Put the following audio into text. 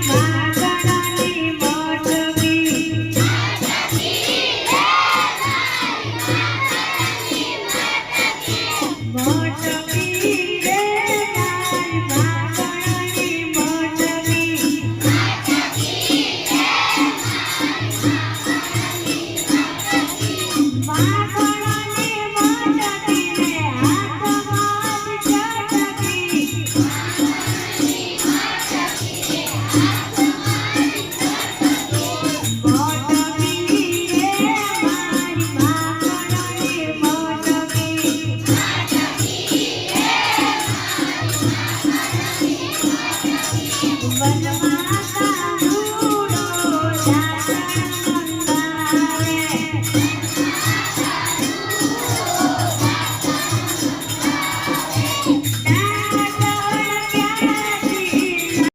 my Thank you.